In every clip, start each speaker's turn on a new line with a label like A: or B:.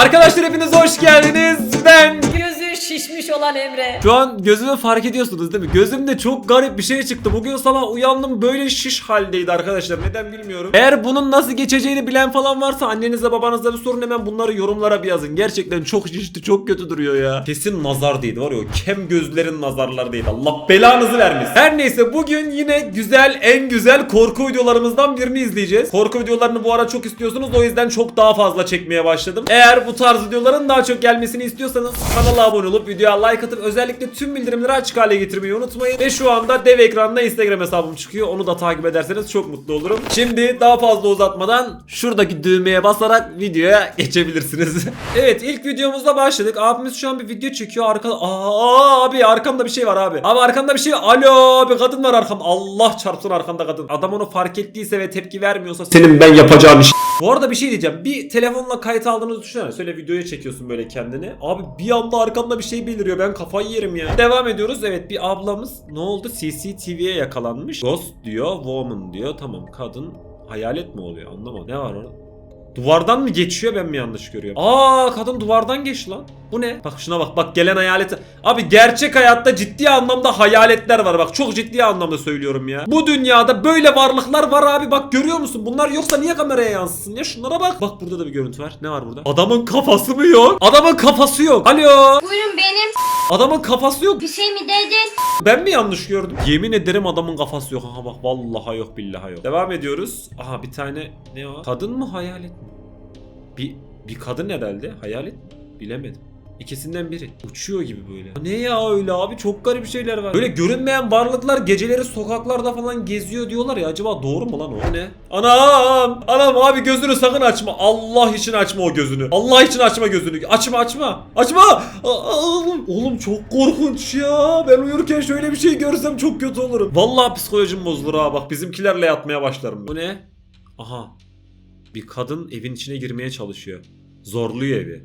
A: Arkadaşlar hepiniz hoş geldiniz.
B: Şişmiş olan Emre.
A: şu an gözümü fark ediyorsunuz değil mi? Gözümde çok garip bir şey çıktı. Bugün sabah uyandım böyle şiş haldeydi arkadaşlar. Neden bilmiyorum. Eğer bunun nasıl geçeceğini bilen falan varsa annenize babanıza bir sorun hemen bunları yorumlara bir yazın. Gerçekten çok şişti çok kötü duruyor ya. Kesin nazar değildi var ya o kem gözlerin nazarları değildi. Allah belanızı vermiş. Her neyse bugün yine güzel en güzel korku videolarımızdan birini izleyeceğiz. Korku videolarını bu ara çok istiyorsunuz o yüzden çok daha fazla çekmeye başladım. Eğer bu tarz videoların daha çok gelmesini istiyorsanız kanala abone olup videoya like atıp özellikle tüm bildirimleri açık hale getirmeyi unutmayın. Ve şu anda dev ekranda Instagram hesabım çıkıyor. Onu da takip ederseniz çok mutlu olurum. Şimdi daha fazla uzatmadan şuradaki düğmeye basarak videoya geçebilirsiniz. evet ilk videomuzda başladık. Abimiz şu an bir video çekiyor. Arkada Aa abi arkamda bir şey var abi. Abi arkamda bir şey. Alo bir kadın var arkamda. Allah çarpsın arkamda kadın. Adam onu fark ettiyse ve tepki vermiyorsa senin ben yapacağım iş. Bu arada bir şey diyeceğim. Bir telefonla kayıt aldığınızı düşünsene. Söyle videoya çekiyorsun böyle kendini. Abi bir anda arkamda bir şey beliriyor. Ben kafayı yerim ya. Devam ediyoruz. Evet bir ablamız ne oldu? CCTV'ye yakalanmış. Ghost diyor. Woman diyor. Tamam kadın hayalet mi oluyor? Anlamadım. Ne var orada? Duvardan mı geçiyor ben mi yanlış görüyorum? Aa kadın duvardan geçti lan. Bu ne? Bak şuna bak bak gelen hayaleti. Abi gerçek hayatta ciddi anlamda hayaletler var bak çok ciddi anlamda söylüyorum ya. Bu dünyada böyle varlıklar var abi bak görüyor musun? Bunlar yoksa niye kameraya yansısın ya? Şunlara bak. Bak burada da bir görüntü var. Ne var burada? Adamın kafası mı yok? Adamın kafası yok. Alo.
C: Buyurun benim.
A: Adamın kafası yok.
C: Bir şey mi dedin?
A: Ben mi yanlış gördüm? Yemin ederim adamın kafası yok. Aha bak vallahi yok billahi yok. Devam ediyoruz. Aha bir tane ne o? Kadın mı hayalet mi? Bir bir kadın herhalde. Hayalet mi? Bilemedim. İkisinden biri. Uçuyor gibi böyle. Ne ya öyle abi çok garip şeyler var. Böyle görünmeyen varlıklar geceleri sokaklarda falan geziyor diyorlar ya. Acaba doğru mu lan o? Ne? Anam! Anam abi gözünü sakın açma. Allah için açma o gözünü. Allah için açma gözünü. Açma açma. Açma! Aa, Oğlum çok korkunç ya. Ben uyurken şöyle bir şey görsem çok kötü olurum. Vallahi psikolojim bozulur ha. Bak bizimkilerle yatmaya başlarım. Bu ne? Aha. Bir kadın evin içine girmeye çalışıyor. Zorluyor evi.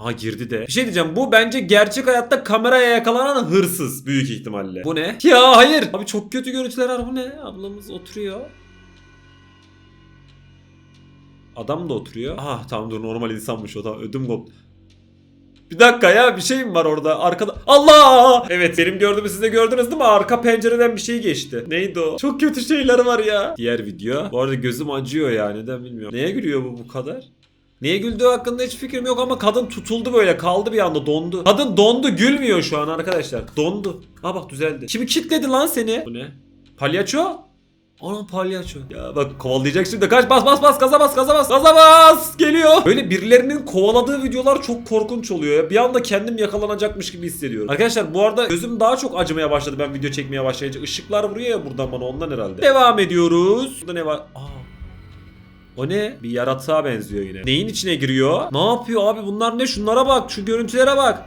A: Aha girdi de. Bir şey diyeceğim bu bence gerçek hayatta kameraya yakalanan hırsız büyük ihtimalle. Bu ne? Ya hayır. Abi çok kötü görüntüler var bu ne? Ablamız oturuyor. Adam da oturuyor. Ah tamam dur normal insanmış o tamam ödüm koptu. Bir dakika ya bir şey mi var orada arkada? Allah! Evet benim gördüğümü siz de gördünüz değil mi? Arka pencereden bir şey geçti. Neydi o? Çok kötü şeyler var ya. Diğer video. Bu arada gözüm acıyor ya neden bilmiyorum. Neye gülüyor bu bu kadar? Neye güldüğü hakkında hiç fikrim yok ama kadın tutuldu böyle kaldı bir anda dondu. Kadın dondu gülmüyor şu an arkadaşlar. Dondu. Ha bak düzeldi. Kimi kitledi lan seni? Bu ne? Palyaço? Ana palyaço. Ya bak kovalayacak şimdi. Kaç bas bas bas gaza bas gaza bas. Gaza bas geliyor. Böyle birilerinin kovaladığı videolar çok korkunç oluyor ya. Bir anda kendim yakalanacakmış gibi hissediyorum. Arkadaşlar bu arada gözüm daha çok acımaya başladı ben video çekmeye başlayınca. Işıklar vuruyor ya buradan bana ondan herhalde. Devam ediyoruz. Burada ne var? Aa. O ne? Bir yaratığa benziyor yine. Neyin içine giriyor? Ne yapıyor abi bunlar ne? Şunlara bak. Şu görüntülere bak.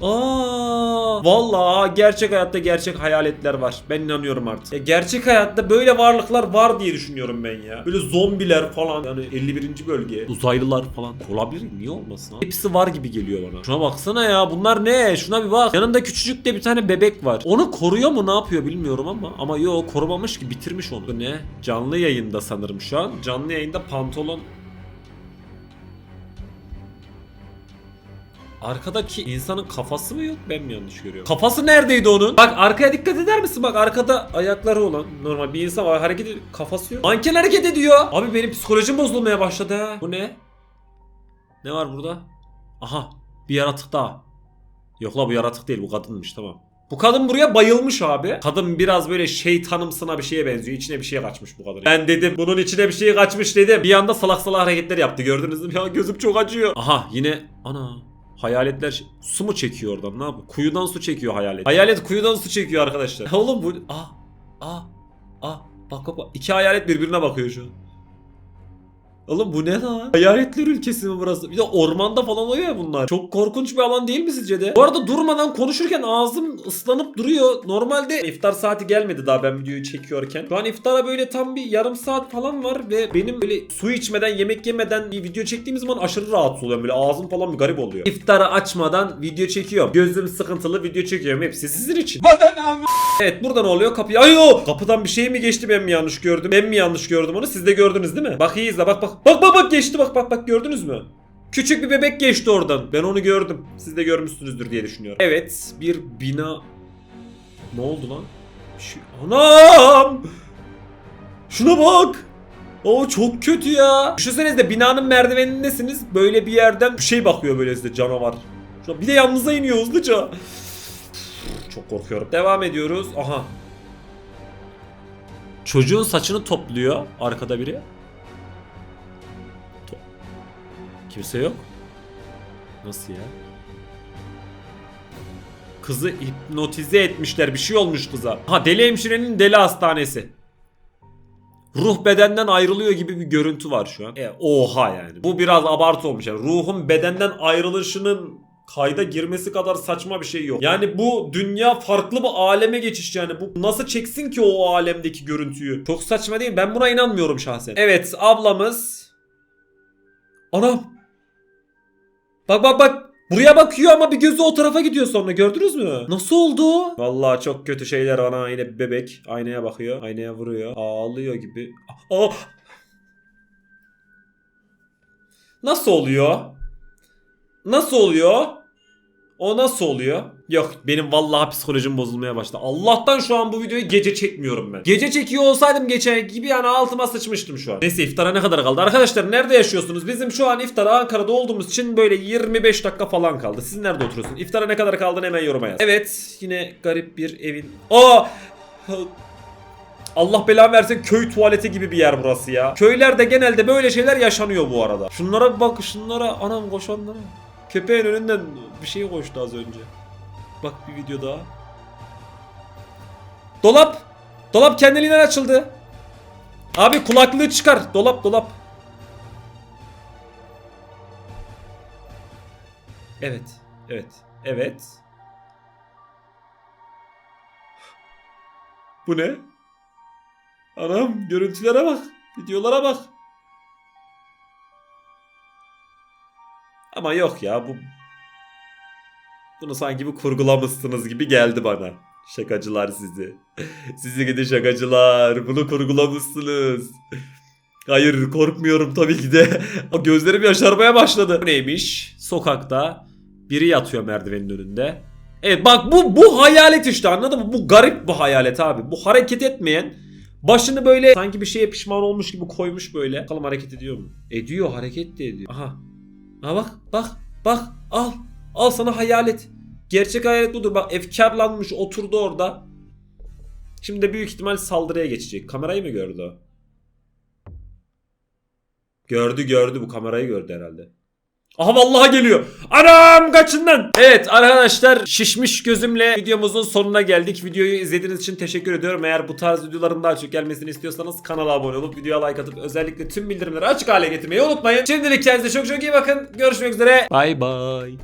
A: Aa, vallahi gerçek hayatta gerçek hayaletler var. Ben inanıyorum artık. Ya gerçek hayatta böyle varlıklar var diye düşünüyorum ben ya. Böyle zombiler falan yani 51. bölge. Uzaylılar falan. Olabilir niye olmasın? Hepsi var gibi geliyor bana. Şuna baksana ya bunlar ne? Şuna bir bak. Yanında küçücük de bir tane bebek var. Onu koruyor mu ne yapıyor bilmiyorum ama. Ama yok korumamış ki bitirmiş onu. Bu ne? Canlı yayında sanırım şu an. Canlı yayında pantolon Arkadaki insanın kafası mı yok ben mi yanlış görüyorum? Kafası neredeydi onun? Bak arkaya dikkat eder misin? Bak arkada ayakları olan normal bir insan var hareket ediyor. Kafası yok. Manken hareket ediyor. Abi benim psikolojim bozulmaya başladı ha. Bu ne? Ne var burada? Aha bir yaratık daha. Yok la bu yaratık değil bu kadınmış tamam. Bu kadın buraya bayılmış abi. Kadın biraz böyle şeytanımsına bir şeye benziyor. İçine bir şey kaçmış bu kadın. Ben dedim bunun içine bir şey kaçmış dedim. Bir anda salak salak hareketler yaptı gördünüz mü? Ya gözüm çok acıyor. Aha yine ana Hayaletler su mu çekiyor oradan ne yapıyor? Kuyudan su çekiyor hayalet. Hayalet kuyudan su çekiyor arkadaşlar. Oğlum bu... Ah! Ah! Ah! Bak bak bak. İki hayalet birbirine bakıyor şu an. Oğlum bu ne lan? Hayaletler ülkesi mi burası? Bir de ormanda falan oluyor ya bunlar. Çok korkunç bir alan değil mi sizce de? Bu arada durmadan konuşurken ağzım ıslanıp duruyor. Normalde iftar saati gelmedi daha ben videoyu çekiyorken. Şu an iftara böyle tam bir yarım saat falan var ve benim böyle su içmeden yemek yemeden bir video çektiğim zaman aşırı rahatsız oluyorum. Böyle ağzım falan bir garip oluyor. İftarı açmadan video çekiyorum. Gözüm sıkıntılı video çekiyorum. Hepsi sizin için. Evet burada ne oluyor? Kapıyı... Ayo! Kapıdan bir şey mi geçti ben mi yanlış gördüm? Ben mi yanlış gördüm onu? Siz de gördünüz değil mi? Bak iyi izle bak bak. Bak bak bak geçti bak bak bak gördünüz mü? Küçük bir bebek geçti oradan. Ben onu gördüm. Siz de görmüşsünüzdür diye düşünüyorum. Evet bir bina... Ne oldu lan? Şey- Anam! Şuna bak! O çok kötü ya. Düşünsenize binanın merdivenindesiniz. Böyle bir yerden bir şey bakıyor böyle size canavar. Şuna bir de yanınıza iniyor hızlıca. Çok korkuyorum. Devam ediyoruz. Aha. Çocuğun saçını topluyor arkada biri. Kimse yok. Nasıl ya? Kızı hipnotize etmişler. Bir şey olmuş kıza. Ha deli hemşirenin deli hastanesi. Ruh bedenden ayrılıyor gibi bir görüntü var şu an. E, oha yani. Bu biraz abartı olmuş yani. Ruhun bedenden ayrılışının kayda girmesi kadar saçma bir şey yok. Yani bu dünya farklı bir aleme geçiş yani. Bu nasıl çeksin ki o alemdeki görüntüyü? Çok saçma değil mi? Ben buna inanmıyorum şahsen. Evet ablamız. Anam. Bak bak bak. Buraya bakıyor ama bir gözü o tarafa gidiyor sonra gördünüz mü? Nasıl oldu? Vallahi çok kötü şeyler ana yine bir bebek aynaya bakıyor aynaya vuruyor ağlıyor gibi. Aa! Nasıl oluyor? Nasıl oluyor? O nasıl oluyor? Yok benim vallahi psikolojim bozulmaya başladı. Allah'tan şu an bu videoyu gece çekmiyorum ben. Gece çekiyor olsaydım geçen gibi yani altıma sıçmıştım şu an. Neyse iftara ne kadar kaldı? Arkadaşlar nerede yaşıyorsunuz? Bizim şu an iftara Ankara'da olduğumuz için böyle 25 dakika falan kaldı. Siz nerede oturuyorsunuz? İftara ne kadar kaldığını hemen yoruma yaz. Evet yine garip bir evin. Aa! Allah belanı versin köy tuvaleti gibi bir yer burası ya. Köylerde genelde böyle şeyler yaşanıyor bu arada. Şunlara bak şunlara anam koşanlara. Köpeğin önünden bir şey koştu az önce. Bak bir video daha. Dolap. Dolap kendiliğinden açıldı. Abi kulaklığı çıkar. Dolap dolap. Evet. Evet. Evet. Bu ne? Anam görüntülere bak. Videolara bak. Ama yok ya bu bunu sanki bir kurgulamışsınız gibi geldi bana. Şakacılar sizi. sizi gidi şakacılar. Bunu kurgulamışsınız. Hayır korkmuyorum tabii ki de. Gözlerim yaşarmaya başladı. Neymiş? Sokakta biri yatıyor merdivenin önünde. Evet bak bu bu hayalet işte anladın mı? Bu garip bu hayalet abi. Bu hareket etmeyen başını böyle sanki bir şeye pişman olmuş gibi koymuş böyle. Bakalım hareket ediyor mu? Ediyor hareket de ediyor. Aha. Ha bak bak bak al. Al sana hayalet. Gerçek hayalet budur. Bak efkarlanmış oturdu orada. Şimdi de büyük ihtimal saldırıya geçecek. Kamerayı mı gördü o? Gördü gördü bu kamerayı gördü herhalde. Aha vallahi geliyor. Anam kaçın lan. Evet arkadaşlar şişmiş gözümle videomuzun sonuna geldik. Videoyu izlediğiniz için teşekkür ediyorum. Eğer bu tarz videoların daha çok gelmesini istiyorsanız kanala abone olup videoya like atıp özellikle tüm bildirimleri açık hale getirmeyi unutmayın. Şimdilik kendinize çok çok iyi bakın. Görüşmek üzere. Bay bay.